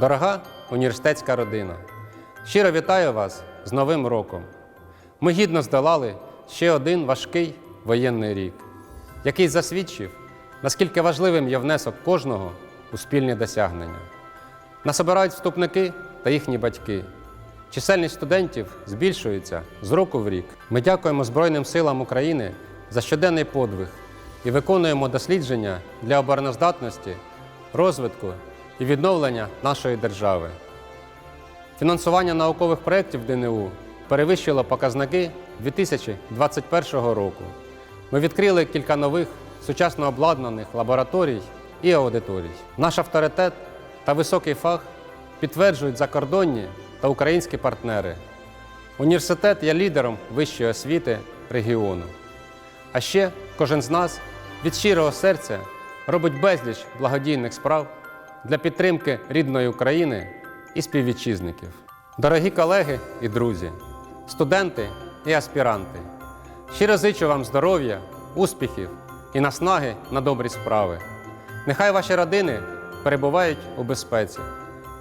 Дорога університетська родина, щиро вітаю вас з Новим роком. Ми гідно здолали ще один важкий воєнний рік, який засвідчив, наскільки важливим є внесок кожного у спільні досягнення. Нас обирають вступники та їхні батьки. Чисельність студентів збільшується з року в рік. Ми дякуємо Збройним силам України за щоденний подвиг і виконуємо дослідження для обороноздатності, розвитку і відновлення нашої держави. Фінансування наукових проєктів ДНУ перевищило показники 2021 року. Ми відкрили кілька нових сучасно обладнаних лабораторій і аудиторій. Наш авторитет та високий фах підтверджують закордонні та українські партнери. Університет є лідером вищої освіти регіону. А ще кожен з нас від щирого серця робить безліч благодійних справ для підтримки рідної України і співвітчизників. Дорогі колеги і друзі, студенти і аспіранти, щиро зичу вам здоров'я, успіхів і наснаги на добрі справи. Нехай ваші родини перебувають у безпеці,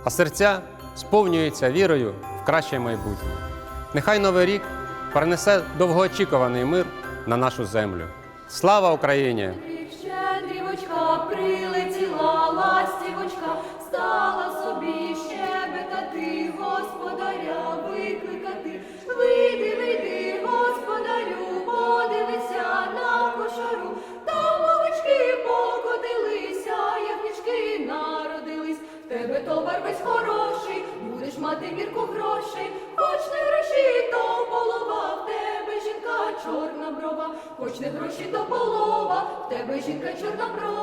а серця сповнюються вірою в краще майбутнє. Нехай новий рік принесе довгоочікуваний мир на нашу землю. Слава Україні! Щедрівочка прилетіла ластівочка, стала собі щебетати, господаря викликати. Вийди, вийди, господарю, подивися на кошару. Там овечки покотилися, ягнички народились. В тебе товар весь хороший, будеш мати мірку грошей. Хоч не гроші, то чорна брова, хоч не гроші, то полова, в тебе жінка чорна брова,